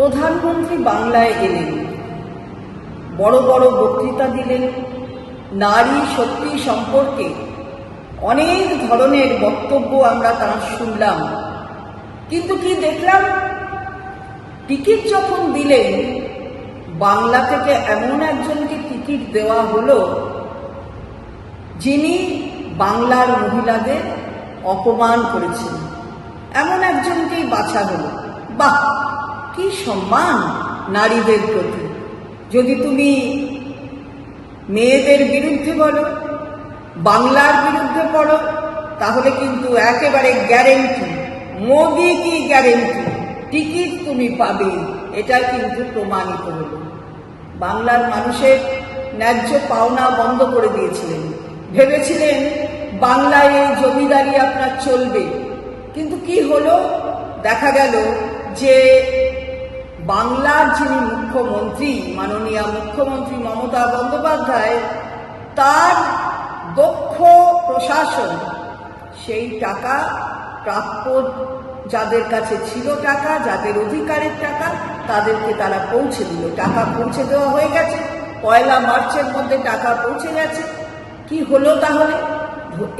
প্রধানমন্ত্রী বাংলায় এলেন। বড় বড় বক্তৃতা দিলেন। নারী শক্তি সম্পর্কে অনেক ধরনের বক্তব্য আমরা তার শুনলাম। কিন্তু কি দেখলাম? টিকিট যখন দিলেন, বাংলা থেকে এমন একজনকে টিকিট দেওয়া হলো, যিনি বাংলার মহিলাদের অপমান করেছেন। এমন একজনকেই বাছা হলো। বাহ! কি সম্মান নারীদের প্রতি? যদি তুমি মেয়েদের বিরুদ্ধে বলো, বাংলার বিরুদ্ধে পড়ো, তাহলে কিন্তু একেবারে গ্যারেন্টি মোদি কি গ্যারেন্টি টিকিট তুমি পাবে এটা কিন্তু প্রমাণিত হলো। বাংলার মানুষের ন্যায্য পাওনা বন্ধ করে দিয়েছিলেন। ভেবেছিলেন বাংলায় এই জমিদারি আপনার চলবে। কিন্তু কি হলো? দেখা গেল যে বাংলার যিনি মুখ্যমন্ত্রী, মাননীয় মুখ্যমন্ত্রী মমতা বন্দ্যোপাধ্যায়, তার দক্ষ প্রশাসন, সেই টাকা প্রাপ্য যাদের কাছে ছিল টাকা, যাদের অধিকারের টাকা, তাদেরকে তারা পৌঁছে দিল। টাকা পৌঁছে দেওয়া হয়ে গেছে। পয়লা মার্চের মধ্যে টাকা পৌঁছে গেছে। কি হলো তাহলে?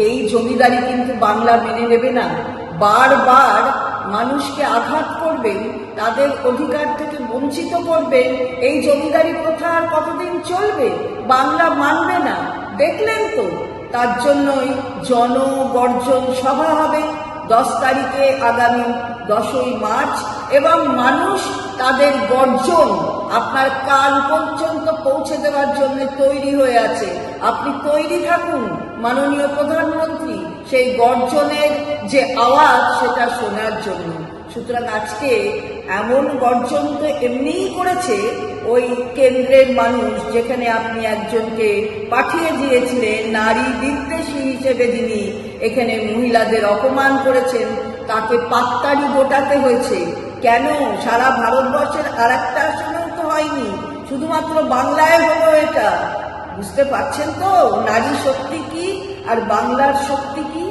এই জমিদারি কিন্তু বাংলা মেনে নেবে না। বারবার মানুষকে আঘাত করবেন, তাদের অধিকার থেকে বঞ্চিত করবেন, এই জমিদারি প্রথা আর কতদিন চলবে? বাংলা মানবে না। দেখলেন তো, তার জন্যই জনগর্জন সভা হবে। দশ তারিখে আগামী দশই মার্চ, এবং মানুষ তাদের গর্জন, আপনার কাল পর্যন্ত পৌঁছে দেওয়ার জন্য তৈরি হয়ে আছে। আপনি তৈরি থাকুন, মাননীয় প্রধানমন্ত্রী, সেই গর্জনের যে আওয়াজ সেটা শোনার জন্য। সুতরাং আজকে এমন গর্জন তো এমনিই করেছে ওই কেন্দ্রের মানুষ যেখানে আপনি একজনকে পাঠিয়ে দিয়েছিলেন, নারী বিদ্বেষী হিসেবে যিনি এখানে মহিলাদের অপমান করেছেন, তাকে পাত্তারি গোটাতে হয়েছে। কেন? সারা ভারতবর্ষের আর একটা আসনেও তো হয়নি। শুধুমাত্র বাংলায় হলো এটা। বুঝতে পারছেন তো? নারী শক্তি কি? আর বাংলার শক্তি কি?